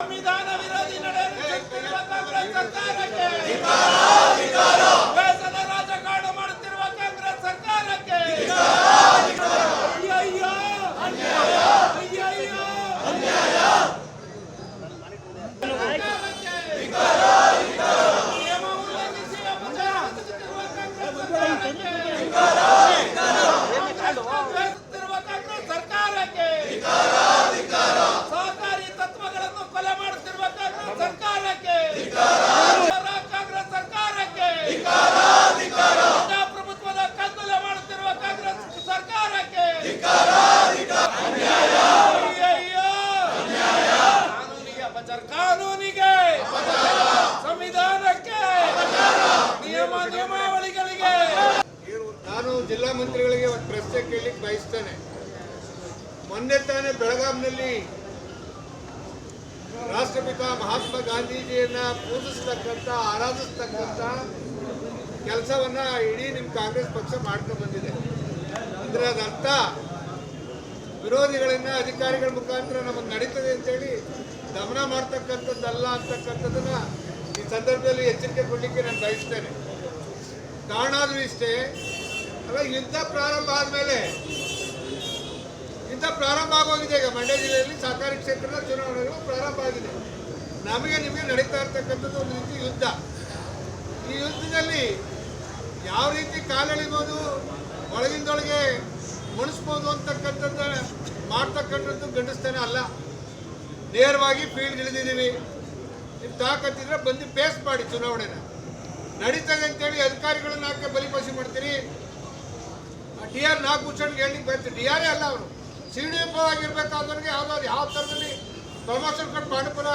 ಸಂವಿಧಾನ ವಿರೋಧಿ ನಡೆ ನಡೆಸುತ್ತಿರುವ ಕಾಂಗ್ರೆಸ್ ಸರ್ಕಾರಕ್ಕೆ ಜಿಲ್ಲಾ ಮಂತ್ರಿಗಳಿಗೆ ಒಂದು ಪ್ರಶ್ನೆ ಕೇಳಲಿಕ್ಕೆ ಬಯಸ್ತೇನೆ. ಮೊನ್ನೆ ತಾನೇ ಬೆಳಗಾಂನಲ್ಲಿ ರಾಷ್ಟ್ರಪಿತ ಮಹಾತ್ಮ ಗಾಂಧೀಜಿಯನ್ನ ಪೂಜಿಸ್ತಕ್ಕಂಥ, ಆರಾಧಿಸ್ತಕ್ಕಂಥ ಕೆಲಸವನ್ನ ಇಡೀ ನಿಮ್ಮ ಕಾಂಗ್ರೆಸ್ ಪಕ್ಷ ಮಾಡ್ಕೊಂಡು ಬಂದಿದೆ. ಅಂದ್ರೆ ಅದರ್ಥ, ವಿರೋಧಿಗಳನ್ನ ಅಧಿಕಾರಿಗಳ ಮುಖಾಂತರ ನಮಗೆ ನಡೀತದೆ ಅಂತೇಳಿ ಗಮನ ಮಾಡ್ತಕ್ಕಂಥದ್ದಲ್ಲ ಅಂತಕ್ಕಂಥದ್ದನ್ನ ಈ ಸಂದರ್ಭದಲ್ಲಿ ಎಚ್ಚರಿಕೆ ಕೊಡಲಿಕ್ಕೆ ನಾನು ಬಯಸ್ತೇನೆ. ಕಾರಣ ಇಷ್ಟೇ ಅಲ್ಲ ಯುದ್ಧ ಪ್ರಾರಂಭ ಆದಮೇಲೆ ಯುದ್ಧ ಪ್ರಾರಂಭ ಆಗೋಗಿದೆ. ಈಗ ಮಂಡ್ಯ ಜಿಲ್ಲೆಯಲ್ಲಿ ಸಹಕಾರಿ ಕ್ಷೇತ್ರದ ಚುನಾವಣೆಗಳು ಪ್ರಾರಂಭ ಆಗಿದೆ. ನಮಗೆ ನಿಮಗೆ ನಡೀತಾ ಇರ್ತಕ್ಕಂಥದ್ದು ಒಂದು ರೀತಿ ಯುದ್ಧ. ಈ ಯುದ್ಧದಲ್ಲಿ ಯಾವ ರೀತಿ ಕಾಲೆಳಿಬೋದು ಒಳಗಿಂದೊಳಗೆ ಮುಣಿಸ್ಬೋದು ಅಂತಕ್ಕಂಥದ್ದು, ಮಾಡ್ತಕ್ಕಂಥದ್ದು ಗಂಡಿಸ್ತಾನೆ ಅಲ್ಲ. ನೇರವಾಗಿ ಫೀಲ್ಡ್ ಇಳಿದಿದ್ದೀವಿ. ನಿಮ್ಮ ತಾಕತ್ತಿದ್ರೆ ಬಂದು ಪೇಸ್ ಮಾಡಿ ಚುನಾವಣೆನ. ನಡೀತದೆ ಅಂತೇಳಿ ಅಧಿಕಾರಿಗಳನ್ನ ಹಾಕಿ ಬಲಿಪಾಸಿ ಮಾಡ್ತೀರಿ. ಡಿ ಆರ್ ನಾಗಭೂಷಣ್ಗೆ ಹೇಳಿ ಬರ್ತೀರಿ ಡಿ ಆರೇ ಅಲ್ಲ ಅವರು. ಸಿ ಡಿ ಎಫ್ ಆಗಿರ್ಬೇಕಾದವ್ರಿಗೆ ಯಾವ್ದಾದ್ರು ಯಾವ ಥರದಲ್ಲಿ ಪ್ರಮೋಷನ್ ಕೊಟ್ಟು ಪಾಂಡಪುರ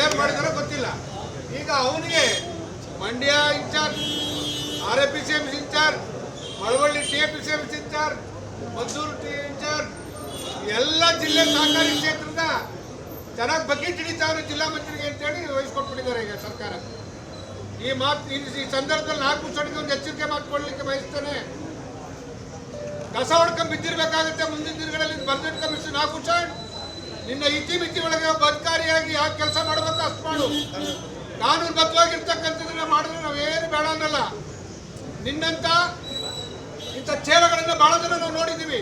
ಏನು ಮಾಡಿದಾರೋ ಗೊತ್ತಿಲ್ಲ. ಈಗ ಅವನಿಗೆ Mandya incharge, R A P C M incharge, Malavalli T A P C M incharge, Maddur T incharge, ಎಲ್ಲ ಜಿಲ್ಲೆ ಸಹಕಾರಿ ಕ್ಷೇತ್ರದ ಚೆನ್ನಾಗಿ ಬಗ್ಗೆ ಹಿಡಿತಾವ್ರೆ ಜಿಲ್ಲಾ ಮಂತ್ರಿಗೆ ಅಂತೇಳಿ ವಹಿಸ್ಕೊಟ್ಬಿಟ್ಟಿದ್ದಾರೆ ಈಗ ಸರ್ಕಾರ. ಈ ಮಾತು ಈ ಸಂದರ್ಭದಲ್ಲಿ ನಾಲ್ಕು ಸಡಿಗೆ ಒಂದು ಎಚ್ಚರಿಕೆ ಮಾತು ಕೊಡ್ಲಿಕ್ಕೆ ಬಯಸ್ತೇನೆ. ಕಸ ಹೊಡ್ಕೊಂಡು ಬಿದ್ದಿರ್ಬೇಕಾಗುತ್ತೆ ಮುಂದಿನ ದಿನಗಳಲ್ಲಿ ಬರ್ದಿಟ್ಕೊಂಡ್ಬಿಟ್ಟು ನಾಲ್ಕು ಸೈಡ್ ನಿನ್ನ ಇತಿ ಮಿತಿ ಒಳಗೆ ಬದ್ಕಾರಿಯಾಗಿ ಯಾಕೆ ಕೆಲಸ ಮಾಡಬೇಕು ಅಷ್ಟು ಮಾಡು. ಕಾನೂನು ಬದ್ಧವಾಗಿರ್ತಕ್ಕಂಥದನ್ನ ಮಾಡಿದ್ರೆ ನಾವೇನು ಬೇಡ ಅನ್ನಲ್ಲ. ನಿನ್ನಂತ ಇಂಥ ಚೇಲಗಳನ್ನ ಬಹಳ ಜನ ನಾವು ನೋಡಿದ್ದೀವಿ.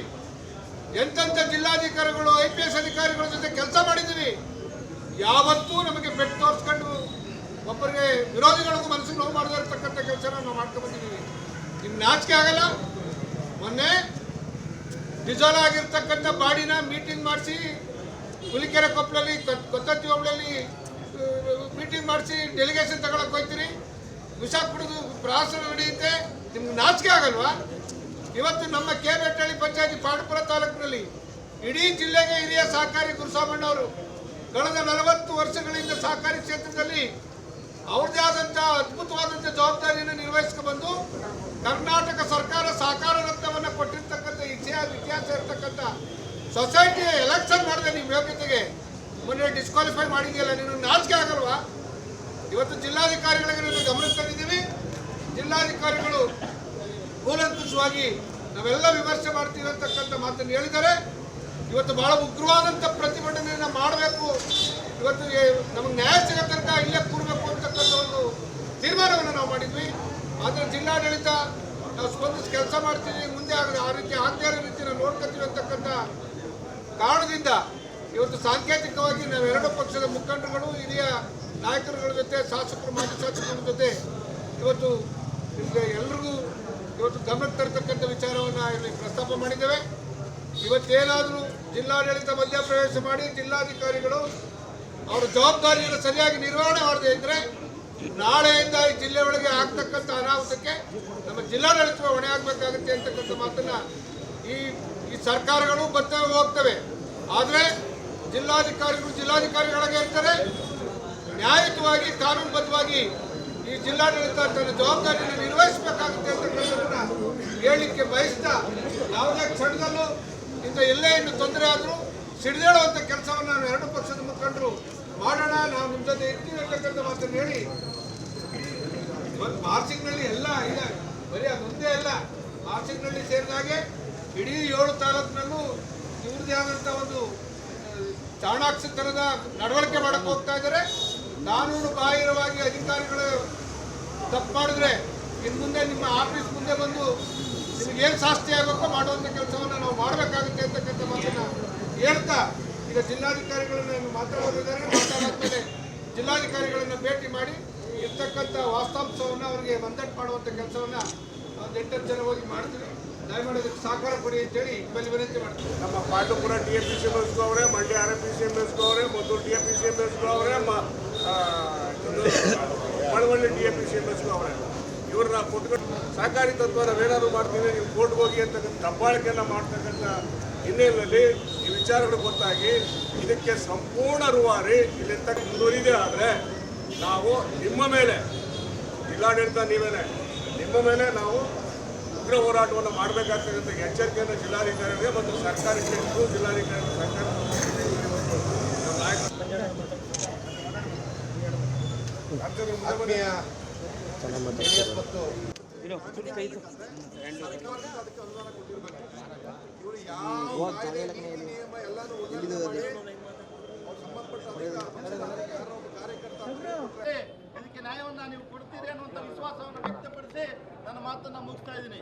ಎಂತೆಂಥ ಜಿಲ್ಲಾಧಿಕಾರಿಗಳು, ಐ ಪಿ ಎಸ್ ಅಧಿಕಾರಿಗಳ ಜೊತೆ ಕೆಲಸ ಮಾಡಿದ್ದೀವಿ. ಯಾವತ್ತೂ ನಮಗೆ ಬೆಟ್ಟು ತೋರಿಸ್ಕೊಂಡು ಒಬ್ಬರಿಗೆ ವಿರೋಧಿಗಳಿಗೂ ಮನಸ್ಸಿಗೆ ನೋವು ಮಾಡದೇ ಇರತಕ್ಕಂಥ ಕೆಲಸ ನಾವು ಮಾಡ್ಕೊಂಡು ಬಂದಿದ್ದೀವಿ. ನಿಮ್ಗೆ ನಾಚಿಕೆ ಆಗಲ್ಲ? ಮೊನ್ನೆ ಡಿಸೋಲ್ ಆಗಿರ್ತಕ್ಕಂಥ ಬಾಡಿನ ಮೀಟಿಂಗ್ ಮಾಡಿಸಿ, ಹುಲಿಕೆರೆ ಕೊಪ್ಪಳಲ್ಲಿ ಕೊತ್ತತ್ತಿ ಹೋಬಳಲ್ಲಿ ಮೀಟಿಂಗ್ ಮಾಡಿಸಿ ಡೆಲಿಗೇಷನ್ ತಗೊಳಕ್ ಹೋಗ್ತೀರಿ. ಕುಡಿದು ಪ್ರವಾಸ ನಡೆಯುತ್ತೆ. ನಿಮ್ಗೆ ನಾಚಿಕೆ ಆಗಲ್ವಾ? ಇವತ್ತು ನಮ್ಮ ಕೆ ಬೆಟ್ಟಳ್ಳಿ ಪಂಚಾಯತಿ ಪಾಂಡಪುರ ತಾಲೂಕಿನಲ್ಲಿ ಇಡೀ ಜಿಲ್ಲೆಗೆ ಹಿರಿಯ ಸಹಕಾರಿ ಗುರುಸಾಮಣ್ಣವರು ಕಳೆದ ನಲವತ್ತು ವರ್ಷಗಳಿಂದ ಸಹಕಾರಿ ಕ್ಷೇತ್ರದಲ್ಲಿ ಅವ್ರದ್ದೇ ಆದಂಥ ಅದ್ಭುತವಾದಂಥ ಜವಾಬ್ದಾರಿಯನ್ನು ನಿರ್ವಹಿಸ್ಕೊಂಡು ಬಂದು ಕರ್ನಾಟಕ ಸರ್ಕಾರ ಸಹಕಾರ ರತ್ನವನ್ನು ಕೊಟ್ಟಿರ್ತಕ್ಕಂಥ ಇತಿಹಾಸ ಇತಿಹಾಸ ಇರತಕ್ಕಂಥ ಸೊಸೈಟಿ ಎಲೆಕ್ಷನ್ ಮಾಡಿದೆ ನಿಮ್ಮ ಯೋಗ್ಯತೆಗೆ. ಮೊನ್ನೆ ಡಿಸ್ಕ್ವಾಲಿಫೈ ಮಾಡಿದೆಯಲ್ಲ, ನೀನು ನಾಚಿಕೆ ಆಗಲ್ವಾ? ಇವತ್ತು ಜಿಲ್ಲಾಧಿಕಾರಿಗಳಿಗೆ ನೀವು ಗಮನ ತಂದಿದ್ದೀವಿ. ಜಿಲ್ಲಾಧಿಕಾರಿಗಳು ಕೂಲಂಕುಷವಾಗಿ ನಾವೆಲ್ಲ ವಿಮರ್ಶೆ ಮಾಡ್ತೀವಿ ಅಂತಕ್ಕಂಥ ಮಾತನ್ನು ಹೇಳಿದ್ದಾರೆ. ಇವತ್ತು ಬಹಳ ಉಗ್ರವಾದಂಥ ಪ್ರತಿಭಟನೆಯನ್ನು ಮಾಡಬೇಕು. ಇವತ್ತು ನಮಗೆ ನ್ಯಾಯ ಸಿಗೋ ಇಲ್ಲೇ ಕೂರಬೇಕು. ಅಂತಕ್ಕಂಥ ಒಂದು ತೀರ್ಮಾನವನ್ನು ನಾವು ಮಾಡಿದ್ವಿ. ಆದರೆ ಜಿಲ್ಲಾಡಳಿತ ನಾವು ಸ್ಪಂದಿಸಿ ಕೆಲಸ ಮಾಡ್ತೀವಿ, ಮುಂದೆ ಆಗಲಿ ಆ ರೀತಿ ಆಗದೇ ಇರೋ ರೀತಿ ನಾವು ಅಂತಕ್ಕಂಥ ಕಾರಣದಿಂದ ಇವತ್ತು ಸಾಂಕೇತಿಕವಾಗಿ ನಾವೆರಡು ಪಕ್ಷದ ಮುಖಂಡರುಗಳು, ಹಿರಿಯ ನಾಯಕರುಗಳ ಜೊತೆ, ಶಾಸಕರು, ಮಾಜಿ ಶಾಸಕರ ಜೊತೆ ಇವತ್ತು ಎಲ್ರಿಗೂ ಇವತ್ತು ಗಮನಕ್ಕೆ ತರತಕ್ಕಂಥ ವಿಚಾರವನ್ನು ಇಲ್ಲಿ ಪ್ರಸ್ತಾಪ ಮಾಡಿದ್ದೇವೆ. ಇವತ್ತೇನಾದರೂ ಜಿಲ್ಲಾಡಳಿತ ಮಧ್ಯಪ್ರವೇಶ ಮಾಡಿ ಜಿಲ್ಲಾಧಿಕಾರಿಗಳು ಅವರ ಜವಾಬ್ದಾರಿಯನ್ನು ಸರಿಯಾಗಿ ನಿರ್ವಹಣೆ ಮಾಡದೇ ಇದ್ದರೆ ನಾಳೆಯಿಂದ ಈ ಜಿಲ್ಲೆ ಒಳಗೆ ಆಗ್ತಕ್ಕಂಥ ಅನಾಹುತಕ್ಕೆ ನಮ್ಮ ಜಿಲ್ಲಾಡಳಿತ ಹೊಣೆ ಆಗಬೇಕಾಗುತ್ತೆ ಅಂತಕ್ಕಂಥ ಮಾತನ್ನ ಈ ಈ ಸರ್ಕಾರಗಳು ಬರ್ತವೆ ಹೋಗ್ತವೆ. ಆದರೆ ಜಿಲ್ಲಾಧಿಕಾರಿಗಳು ಜಿಲ್ಲಾಧಿಕಾರಿಗಳಾಗೆ ಇರ್ತಾರೆ. ನ್ಯಾಯಯುತವಾಗಿ, ಕಾನೂನುಬದ್ಧವಾಗಿ ಈ ಜಿಲ್ಲಾಡಳಿತ ತನ್ನ ಜವಾಬ್ದಾರಿಯನ್ನು ನಿರ್ವಹಿಸಬೇಕಾಗುತ್ತೆ ಅಂತಕ್ಕಂಥದ್ದನ್ನ ಹೇಳಲಿಕ್ಕೆ ಬಯಸ್ತಾ ಯಾವುದೇ ಕ್ಷಣದಲ್ಲೂ ಇಂಥ ಎಲ್ಲೇ ಇನ್ನು ತೊಂದರೆ ಆದರೂ ಸಿಡಿದೇಳುವಂಥ ಕೆಲಸವನ್ನು ಎರಡು ಪಕ್ಷದ ಮುಖಂಡರು ಮಾಡೋಣ, ನಾವು ನಿಮ್ಮ ಜೊತೆ ಇರ್ತೀವಿ ಅಂತಕ್ಕಂಥ ಮಾತನ್ನು ಹೇಳಿ. ಇವತ್ತು ಮಾರ್ಚಿಂಗ್ನಲ್ಲಿ ಎಲ್ಲ ಇಲ್ಲ, ಬರೀ ಅದೊಂದೇ ಅಲ್ಲ ಮಾರ್ಚಿಂಗ್ನಲ್ಲಿ ಸೇರಿದಾಗೆ ಇಡೀ ಏಳು ತಾಲೂಕಿನಲ್ಲೂ ಇವ್ರದ್ದೇ ಆದಂಥ ಒಂದು ಚಾಣಾಕ್ಷ ಚಾಣಾಕ್ಷತನದ ನಡವಳಿಕೆ ಮಾಡಕ್ಕೆ ಹೋಗ್ತಾ ಇದ್ದಾರೆ. ಕಾನೂನು ಬಾಹಿರವಾಗಿ ಅಧಿಕಾರಿಗಳು ತಪ್ಪು ಮಾಡಿದ್ರೆ ಇನ್ನು ಮುಂದೆ ನಿಮ್ಮ ಆಫೀಸ್ ಮುಂದೆ ಬಂದು ನಿಮ್ಗೆ ಏನು ಶಾಸ್ತಿ ಆಗಬೇಕೋ ಮಾಡುವಂಥ ಕೆಲಸವನ್ನು ನಾವು ಮಾಡಬೇಕಾಗುತ್ತೆ ಅಂತಕ್ಕಂಥ ಮಾತನ್ನ ಹೇಳ್ತಾ ಈಗ ಜಿಲ್ಲಾಧಿಕಾರಿಗಳನ್ನ ಮಾತಾಡೋದಿದ್ದಾರೆ ಮಾತಾಡಾದ್ಮೇಲೆ ಜಿಲ್ಲಾಧಿಕಾರಿಗಳನ್ನ ಭೇಟಿ ಮಾಡಿ ಇರ್ತಕ್ಕಂಥ ವಾಸ್ತವಾಂಶವನ್ನು ಅವರಿಗೆ ಮಂದಟ್ ಮಾಡುವಂಥ ಕೆಲಸವನ್ನು ಒಂದು ಎಂಟತ್ತು ಜನ ಹೋಗಿ ಮಾಡ್ತೀವಿ. ದಯಮಾಡಿ ಅದಕ್ಕೆ ಸಹಕಾರ ಕೊಡಿ ಅಂತೇಳಿ ನಿಮ್ಮಲ್ಲಿ ವಿನಂತಿ ಮಾಡ್ತೀವಿ. ನಮ್ಮ Pandupura T F P C ಎಸ್ಗೂ ಅವರೇ, Mandya R F P C ಎಸ್ಗೂ ಅವರೇ, Maddur T A P C ಅವರೇ Malavalli T F P C ಎಸ್ಗೂ ಅವರೇ. ಇವ್ರನ್ನ ಕೊಟ್ಕೊಂಡು ಸಹಕಾರಿ ತತ್ವದ ನಾವೇನಾದ್ರು ಮಾಡ್ತೀವಿ ನೀವು ಕೋರ್ಟ್ಗೆ ಹೋಗಿ ಅಂತಕ್ಕಂಥ ದಬ್ಬಾಳಿಕೆಯನ್ನು ಮಾಡ್ತಕ್ಕಂಥ ಹಿನ್ನೆಲೆಯಲ್ಲಿ ಈ ವಿಚಾರಗಳು ಗೊತ್ತಾಗಿ ಇದಕ್ಕೆ ಸಂಪೂರ್ಣ ರೂವಾರಿ ಇಲ್ಲಿಂದ ಮುಂದುವರಿದೆ. ಆದರೆ ನಾವು ನಿಮ್ಮ ಮೇಲೆ ಜಿಲ್ಲಾಡಳಿತ ನೀವೇನೆ ನಿಮ್ಮ ಮೇಲೆ ನಾವು ಉಗ್ರ ಹೋರಾಟವನ್ನು ಮಾಡಬೇಕಾಗ್ತಕ್ಕಂಥ ಎಚ್ಚರಿಕೆಯನ್ನು ಜಿಲ್ಲಾಧಿಕಾರಿಗಳಿಗೆ ಮತ್ತು ಸರ್ಕಾರಿ ಜಿಲ್ಲಾಧಿಕಾರಿಗಳು ಜಿಲ್ಲಾಧಿಕಾರಿ ಸರ್ಕಾರ ನಮ್ಮ ಮತ್ತು ಇವರು ಯಾವ ನಿಯಮ ಎಲ್ಲಾನು ಇದಕ್ಕೆ ನ್ಯಾಯವನ್ನ ನೀವು ಕೊಡ್ತೀರಿ ಅನ್ನುವಂತ ವಿಶ್ವಾಸವನ್ನು ವ್ಯಕ್ತಪಡಿಸಿ ನನ್ನ ಮಾತನ್ನ ಮುಗಿಸ್ತಾ ಇದ್ದೀನಿ.